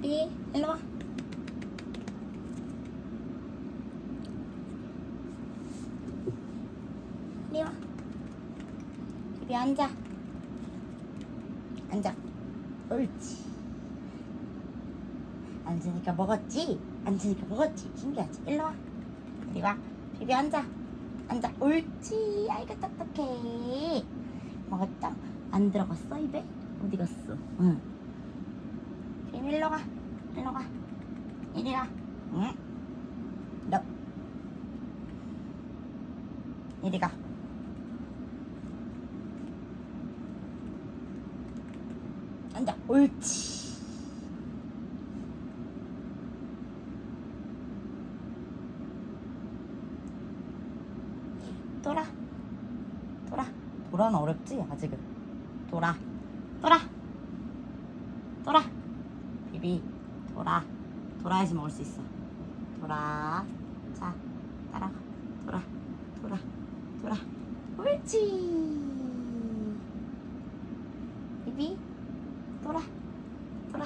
비비 일로 와. 이리 와. 비비 앉아. 앉아. 옳지. 앉으니까 먹었지? 앉으니까 먹었지? 신기하지? 일로 와. 이리 와. 비비 앉아. 앉아. 옳지. 아이고 똑똑해. 먹었다. 안 들어갔어 입에? 어디 갔어? 응. 일로 가. 일로 가. 이리 와. 응? 너. 이리 가. 앉아. 옳지. 돌아. 돌아. 돌아는 어렵지? 아직은. 돌아. 돌아. 비비. 돌아. 돌아야지 먹을 수 있어. 돌아. 자, 따라가. 돌아. 돌아. 돌아. 옳지. 비비. 돌아. 돌아.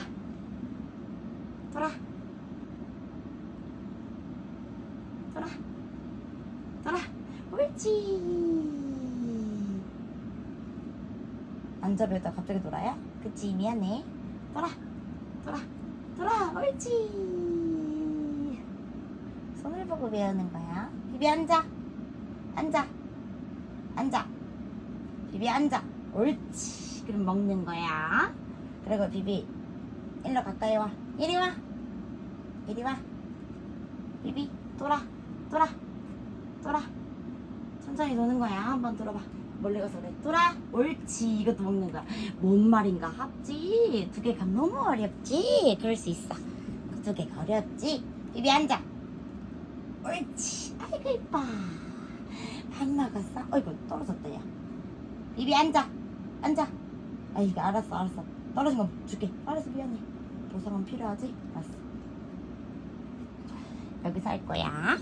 돌아. 돌아. 돌아. 옳지. 앉아배다 갑자기 돌아요? 그치 미안해. 돌아. 돌아. 돌아. 옳지. 손을 보고 배우는 거야. 비비 앉아. 앉아. 앉아. 비비 앉아. 옳지. 그럼 먹는 거야. 그리고 비비 일로 가까이 와. 이리 와. 이리 와. 비비 돌아. 돌아. 돌아. 천천히 도는 거야. 한번 돌아봐. 멀리 가서 그래. 돌아. 옳지. 이것도 먹는 거야. 뭔 말인가 합지. 두 개가 너무 어렵지. 그럴 수 있어. 그 두 개가 어렵지. 비비 앉아. 옳지. 아이고 이뻐. 밥 먹었어? 어이구 떨어졌다 야. 비비 앉아. 앉아. 아이고 알았어 알았어. 떨어진 거 줄게. 알았어 미안해. 보상은 필요하지? 알았어. 여기서 할 거야.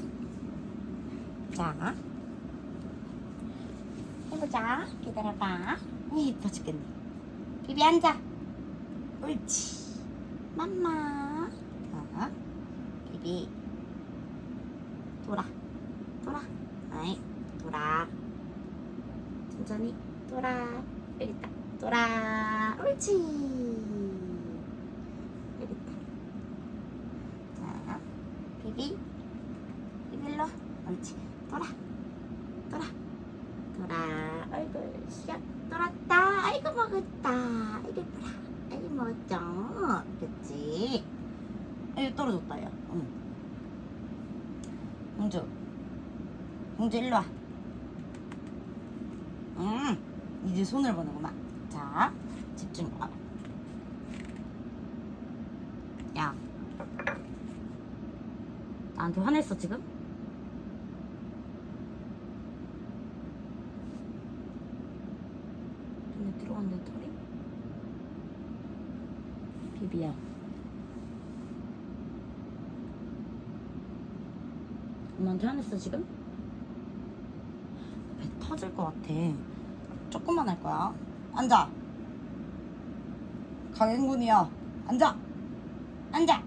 자. 해보자. 기다려봐. 이뻐 죽겠네. 비비 앉아. 옳지. 맘마. 자. 비비. 돌아. 돌아. 아이. 돌아. 천천히. 돌아. 여기 있다. 돌아. 옳지. 여기 있다. 자. 비비. 비빌로. 옳지. 돌아. 돌아. 돌아. 얼굴 샥 돌았다. 아이고 먹었다. 아이고 예쁘라. 아이고 먹었죠. 그치? 아이고 떨어졌다 야. 응. 공주. 공주 일로 와. 음. 이제 손을 보는구만. 자, 집중. 아. 야. 나한테 화냈어 지금? 눈에 들어갔는데 털이? 비비야 엄마한테 화냈어 지금? 것 같아. 조금만 할 거야. 앉아. 강행군이야 앉아. 앉아.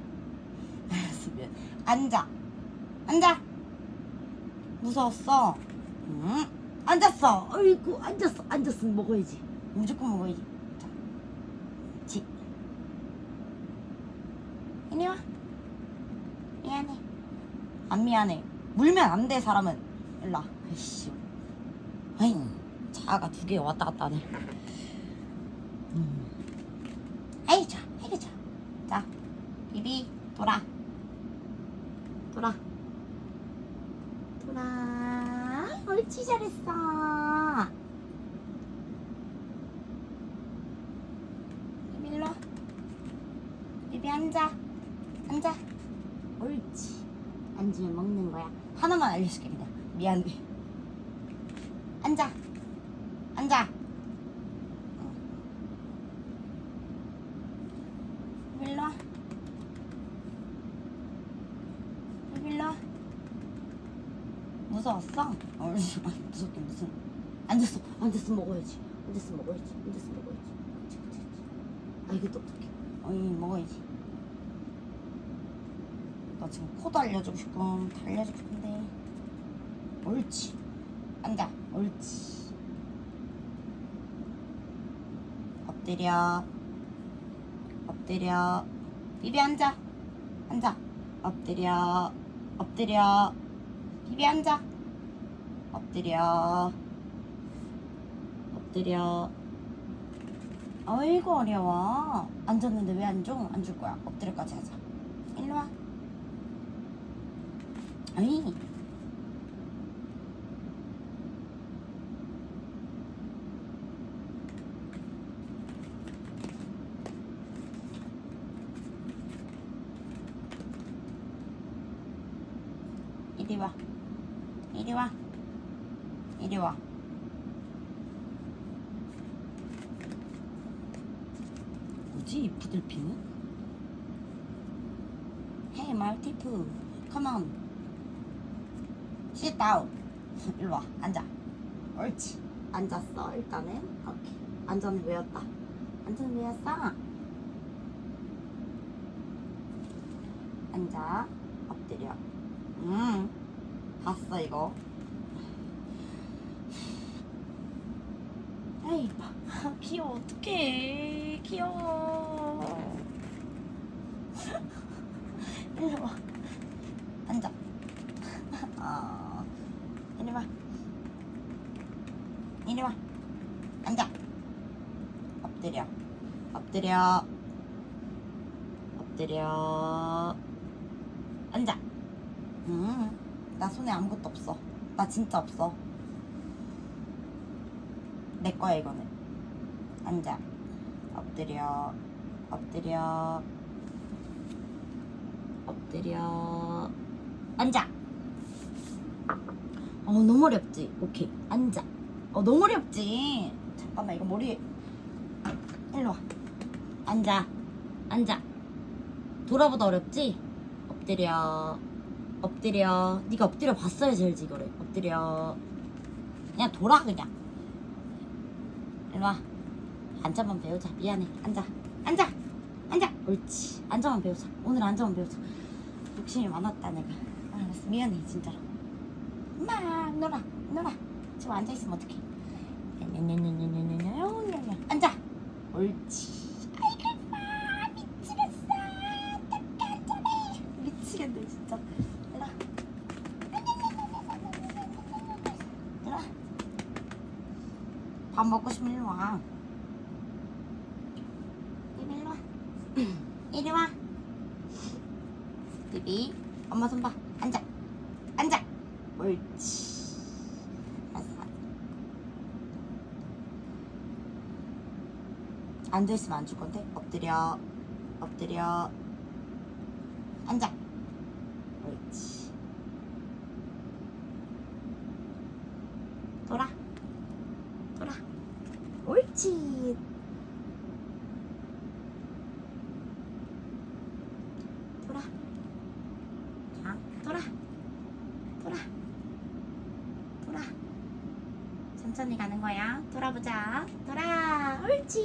앉아. 앉아. 무서웠어. 응? 앉았어. 어이구 앉았어. 앉았으면 먹어야지. 무조건 먹어야지. 자, 지. 이리 와. 미안해. 안 미안해. 물면 안 돼 사람은. 일로 와. 아이씨 아이 자가 두 개 왔다 갔다 하네. 음. 아이 자 아이고 자자 비비 돌아. 돌아. 돌아. 옳지 잘했어. 비비 일로 와. 비비 앉아. 앉아. 옳지. 앉으면 먹는 거야. 하나만 알려줄게 그냥. 미안해 앉아. 앉아. 일로 와. 비비 일로 와. 무서웠어? 어, 무섭긴 무슨 앉았어. 앉았어 먹어야지. 앉았어 먹어야지. 앉았어 먹어야지. 그치 그치 그치. 아 이게 똑똑해. 어이 먹어야지. 나 지금 코도 알려주고 싶고 다 알려주고 싶은데. 옳지. 앉아 옳지. 엎드려. 엎드려. 비비 앉아. 앉아. 엎드려. 엎드려. 비비 앉아. 엎드려. 엎드려. 아이고 어려워. 앉았는데 왜 안 줘? 안 줄 거야. 엎드려까지 하자. 일로 와. 아이 이리 와. 이리 와. 이리 와. 뭐지 이 부들피는? Hey 말티프 come on. Sit down. 일로 와. 앉아. 옳지. 앉았어 일단은. 오케이. 안전을 외웠다? 안전을 외웠어? 앉아. 엎드려 음 봤어 이거. 에이 봐 귀여워. 어떡해. 귀여워. 일로 와 앉아. 아 이리 와. 이리 와. 앉아. 엎드려. 엎드려. 엎드려 앉아 음나 손에 아무것도 없어. 나 진짜 없어. 내 거야 이거는. 앉아. 엎드려. 엎드려. 엎드려. 앉아. 어 너무 어렵지? 오케이. 앉아. 어 너무 어렵지? 잠깐만 이거 머리. 일로 와. 앉아. 앉아. 돌아보다 어렵지? 엎드려 엎드려. 네가 엎드려 봤어야지 알지 이거를. 엎드려. 그냥 돌아 그냥. 일로와. 앉아만 배우자. 미안해. 앉아. 앉아. 앉아. 옳지. 앉아만 배우자. 오늘 앉아만 배우자. 욕심이 많았다 내가. 아, 알았어. 미안해 진짜로. 엄마 놀아. 놀아. 지금 앉아있으면 어떡해. 앉아. 옳지. 밥 먹고 싶으면 일로 와. 비비 일로 와. 이리 와. 비비. 엄마 손 봐. 앉아. 앉아. 옳지. 알았어. 앉아있으면 안 줄 건데? 엎드려. 엎드려. 앉아. 옳지. 돌아 옳지 돌아. 자 돌아. 돌아. 돌아. 천천히 가는 거야. 돌아보자. 돌아. 옳지.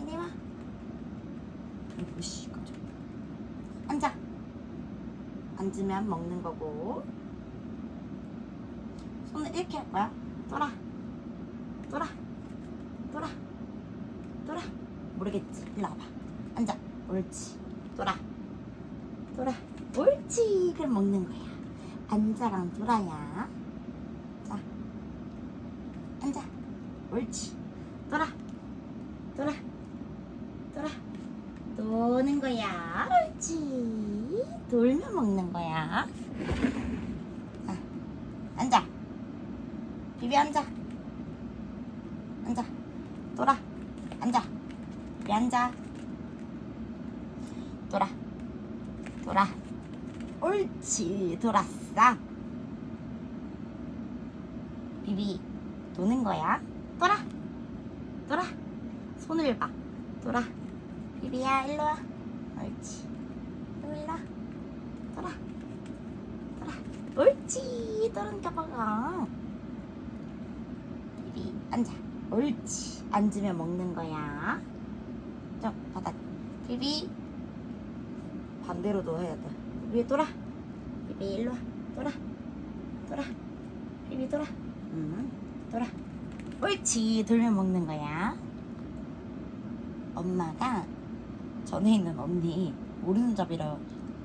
이리 와. 아이고 씨 깜짝 앉아. 앉으면 먹는 거고. 손을 이렇게 할 거야 돌아 돌아 돌아 돌아 모르겠지. 일로 와봐. 앉아. 옳지. 돌아 돌아 옳지. 그럼 먹는 거야. 앉아랑 돌아야. 자. 앉아. 옳지 돌아 돌아 돌아 도는 거야 옳지 돌면 먹는 거야 자 앉아 비비 앉아 앉아 돌아 앉아 비비 앉아. 돌아. 돌아. 옳지. 돌았어. 비비. 도는 거야. 돌아. 돌아. 손을 봐. 돌아. 비비야 일로 와. 옳지. 또 일로 와 돌아. 돌아. 옳지. 또는 까봐가 비비 앉아. 옳지. 앉으면 먹는 거야 비비 반대로도 해야 돼. 위에 돌아. 비비 일로 와. 돌아. 돌아. 비비 돌아. 응. 돌아. 옳지. 돌면 먹는 거야. 엄마가 전에 있는 언니 오른손잡이라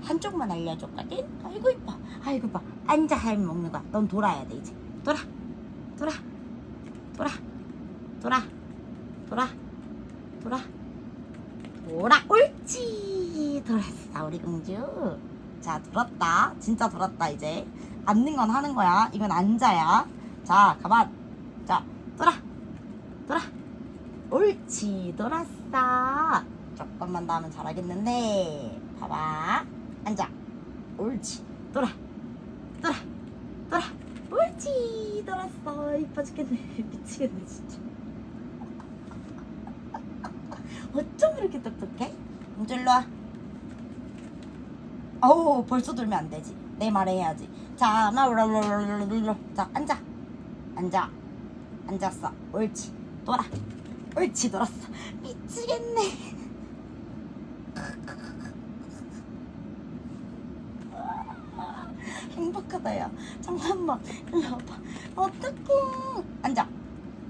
한쪽만 알려줬거든. 아이고 이뻐. 아이고 이뻐. 앉아 하면 먹는 거야. 넌 돌아야 돼 이제. 돌아. 돌아. 돌아. 돌아. 돌아. 돌아. 돌아. 옳지. 돌았어 우리 공주. 자 돌았다. 진짜 돌았다 이제. 앉는 건 하는 거야. 이건 앉아야. 자 가만. 자 돌아. 돌아. 옳지. 돌았어. 조금만 더 하면 잘하겠는데. 봐봐. 앉아. 옳지. 돌아. 돌아. 돌아. 옳지. 돌았어. 이뻐 죽겠네. 미치겠네 진짜. 어쩜 이렇게 똑똑해? 공주 일로 와. 어우 벌써 돌면 안 되지. 내 말에 해야지. 자, 나 롤롤롤롤롤. 자, 앉아. 앉아. 앉았어. 옳지. 돌아. 옳지, 돌았어. 미치겠네. 행복하다, 야. 잠깐만. 일로 와봐. 어떡해. 앉아.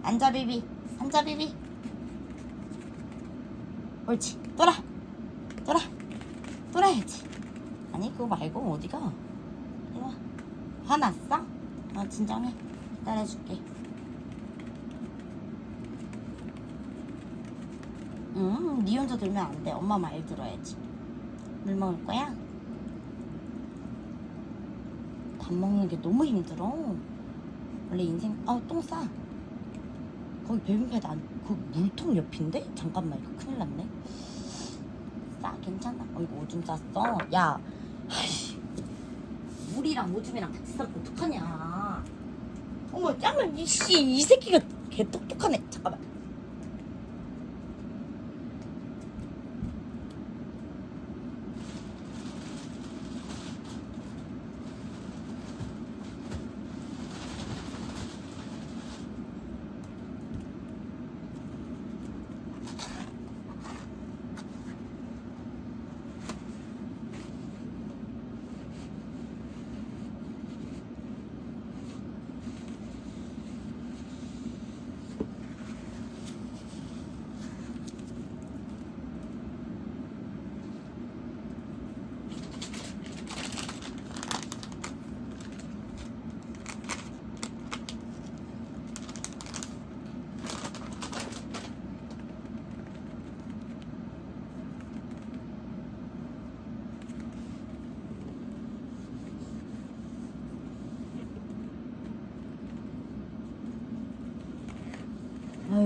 앉아, 비비. 앉아, 비비. 옳지. 돌아. 돌아. 돌아야지. 아니, 그거 말고 어디가? 와. 화났어? 어, 진정해. 기다려줄게. 응, 니 혼자 들면 안 돼. 엄마 말 들어야지. 물 먹을 거야? 밥 먹는 게 너무 힘들어. 원래 인생, 아, 똥 싸. 거기 배변패드 안, 그 물통 옆인데? 잠깐만, 이거 큰일 났네. 싸, 괜찮아. 어, 이거 오줌 쌌어. 야, 아이씨. 물이랑 오줌이랑 같이 싸면 어떡하냐. 어머, 짱을, 이씨, 이 새끼가 개 똑똑하네. 잠깐만.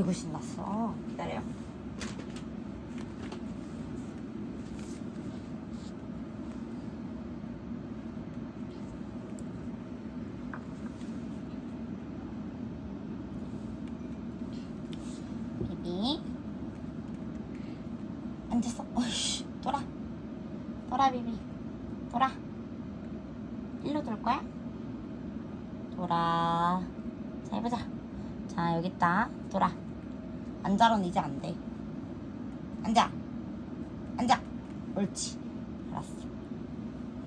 아이고 신났어. 기다려. 비비. 앉았어. 어이씨, 돌아. 돌아, 비비. 돌아. 일로 돌 거야? 돌아. 자, 해보자. 자, 여기 있다. 돌아. 앉아로는 이제 안 돼. 앉아. 앉아. 옳지. 알았어.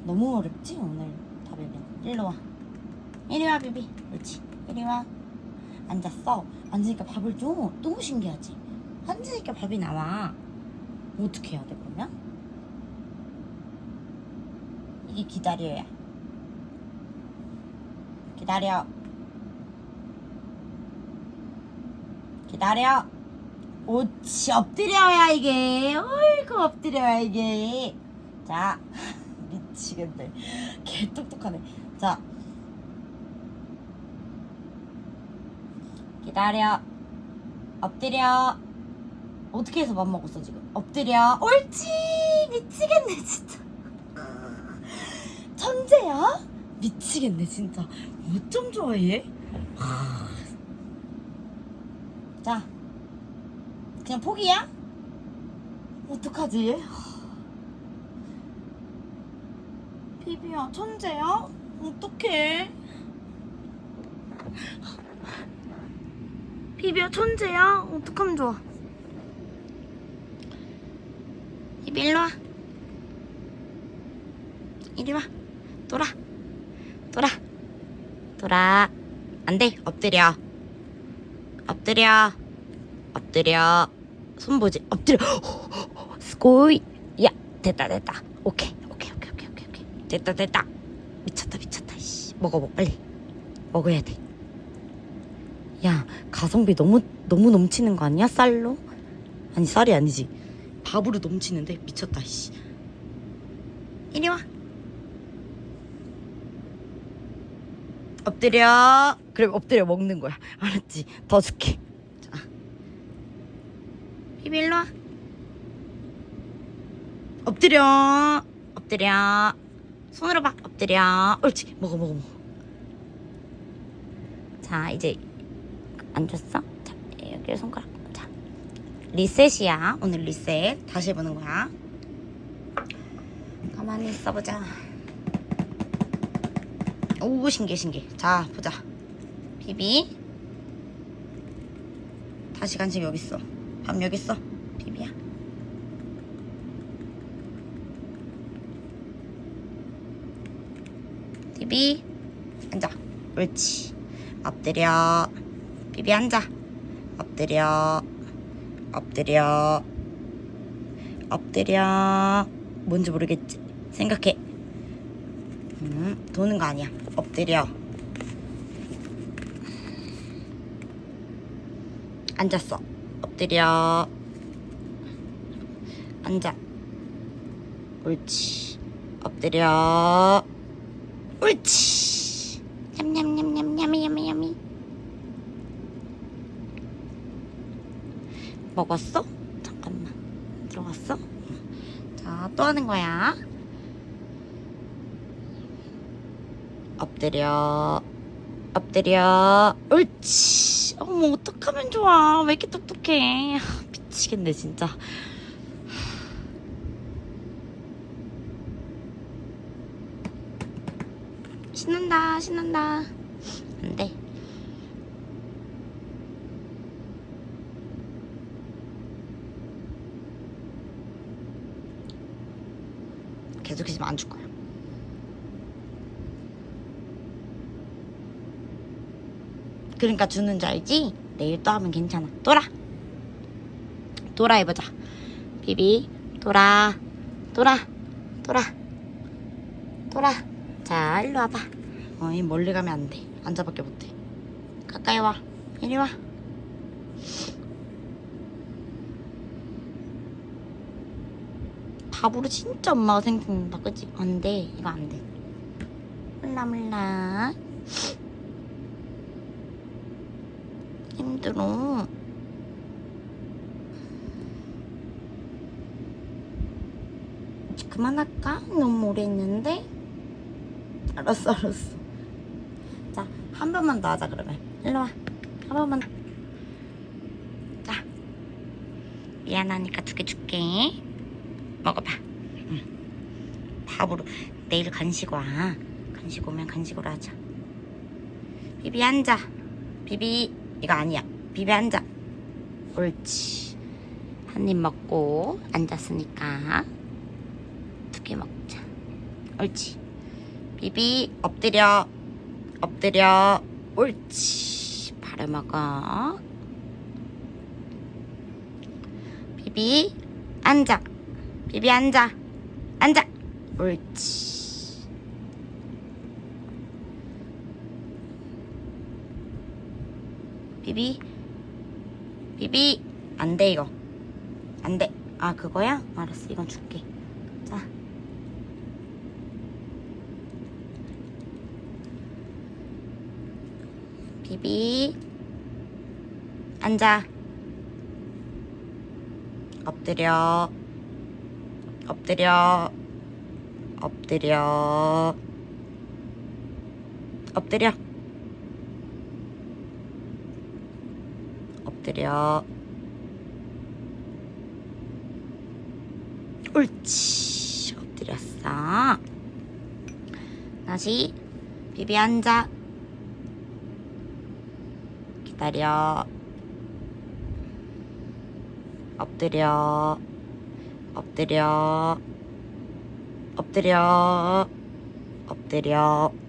너무 어렵지, 오늘 답변. 일로 와. 이리 와, 비비. 옳지. 이리 와. 앉았어. 앉으니까 밥을 줘. 너무 신기하지? 앉으니까 밥이 나와. 어떻게 해야 돼, 그러면? 이게 기다려야. 기다려. 기다려. 옳지 엎드려야 이게. 어이구 엎드려야 이게. 자 미치겠네. 개 똑똑하네. 자 기다려. 엎드려. 어떻게 해서 밥 먹었어 지금? 엎드려. 옳지 미치겠네 진짜. 천재야? 미치겠네 진짜. 어쩜 좋아해? 자, 그냥 포기야? 어떡하지? 비비야, 천재야? 어떡해? 비비야, 천재야? 어떡하면 좋아? 비비, 일로 와. 이리 와. 돌아. 돌아. 돌아. 안 돼. 엎드려. 엎드려. 엎드려. 손 보지. 엎드려. 스코이. 야, 됐다, 됐다. 오케이. 오케이, 오케이, 오케이, 오케이, 오케이. 됐다, 됐다. 미쳤다, 미쳤다. 씨. 먹어, 먹 빨리. 먹어야 돼. 야, 가성비 너무 너무 넘치는 거 아니야? 쌀로? 아니, 쌀이 아니지. 밥으로 넘치는데 미쳤다, 씨. 이리 와. 엎드려. 그래, 엎드려 먹는 거야. 알았지? 더 줄게. 자. 비비 일로 와. 엎드려. 엎드려. 손으로 봐. 엎드려. 옳지. 먹어, 먹어, 먹어. 자, 이제 앉았어? 자, 여기 손가락. 자, 리셋이야. 오늘 리셋. 다시 해보는 거야. 가만히 있어보자. 오, 신기해, 신기해. 자, 보자. 비비. 다시 간식 여기 있어. 밥 여기 있어. 비비야. 비비. 앉아. 옳지. 엎드려. 비비 앉아. 엎드려. 엎드려. 엎드려. 뭔지 모르겠지. 생각해. 음, 도는 거 아니야. 엎드려. 앉았어. 엎드려. 앉아. 옳지. 엎드려. 옳지. 냠냠냠냠냠냠냠이. 먹었어? 잠깐만. 들어갔어? 자, 또 하는 거야. 엎드려. 엎드려. 옳지. 어머, 어떡하면 좋아. 왜 이렇게 똑똑해. 미치겠네, 진짜. 신난다, 신난다. 안 돼. 계속 있으면 안 줄 거야. 그러니까 주는 줄 알지? 내일 또 하면 괜찮아. 돌아. 돌아 해보자. 비비, 돌아, 돌아, 돌아, 돌아. 자, 일로 와봐. 어 이, 멀리 가면 안 돼. 앉아밖에 못 해. 가까이 와. 이리 와. 밥으로 진짜 엄마가 생각난다, 그치? 안 돼. 이거 안 돼. 몰라, 몰라. 힘들어. 그만할까? 너무 오래 했는데? 알았어, 알았어. 자, 한 번만 더 하자, 그러면. 일로 와. 한 번만. 자. 미안하니까 두 개 줄게. 먹어봐. 응. 밥으로. 내일 간식 와. 간식 오면 간식으로 하자. 비비 앉아. 비비. 이거 아니야. 비비 앉아. 옳지. 한 입 먹고 앉았으니까 두 개 먹자. 옳지. 비비 엎드려. 엎드려. 옳지. 바로 먹어. 비비 앉아. 비비 앉아. 앉아. 옳지. 비비 비비 안 돼 이거 안 돼 아 그거야 알았어 이건 줄게 자 비비. 앉아. 엎드려. 엎드려. 엎드려. 엎드려. 엎드려. 옳지. 엎드렸어. 다시. 비비 앉아 기다려. 엎드려. 엎드려. 엎드려. 엎드려.